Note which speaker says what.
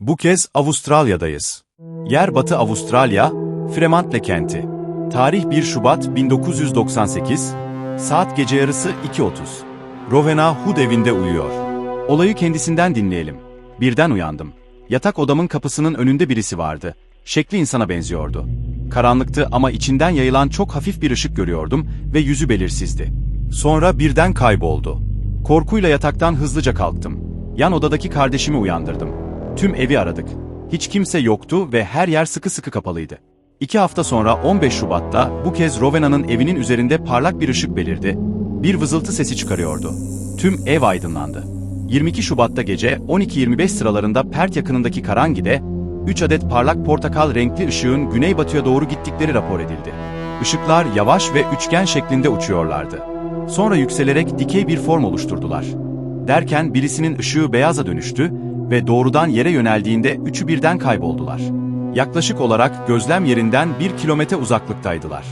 Speaker 1: Bu kez Avustralya'dayız. Yer Batı Avustralya, Fremantle kenti. Tarih 1 Şubat 1998, saat gece yarısı 2.30. Rowena Hood evinde uyuyor. Olayı kendisinden dinleyelim. Birden uyandım. Yatak odamın kapısının önünde birisi vardı. Şekli insana benziyordu. Karanlıktı ama içinden yayılan çok hafif bir ışık görüyordum ve yüzü belirsizdi. Sonra birden kayboldu. Korkuyla yataktan hızlıca kalktım. Yan odadaki kardeşimi uyandırdım. Tüm evi aradık. Hiç kimse yoktu ve her yer sıkı sıkı kapalıydı. İki hafta sonra 15 Şubat'ta bu kez Rowena'nın evinin üzerinde parlak bir ışık belirdi. Bir vızıltı sesi çıkarıyordu. Tüm ev aydınlandı. 22 Şubat'ta gece 12.25 sıralarında Pert yakınındaki Karangi'de 3 adet parlak portakal renkli ışığın güneybatıya doğru gittikleri rapor edildi. Işıklar yavaş ve üçgen şeklinde uçuyorlardı. Sonra yükselerek dikey bir form oluşturdular. Derken birisinin ışığı beyaza dönüştü ve doğrudan yere yöneldiğinde üçü birden kayboldular. Yaklaşık olarak gözlem yerinden bir kilometre uzaklıktaydılar.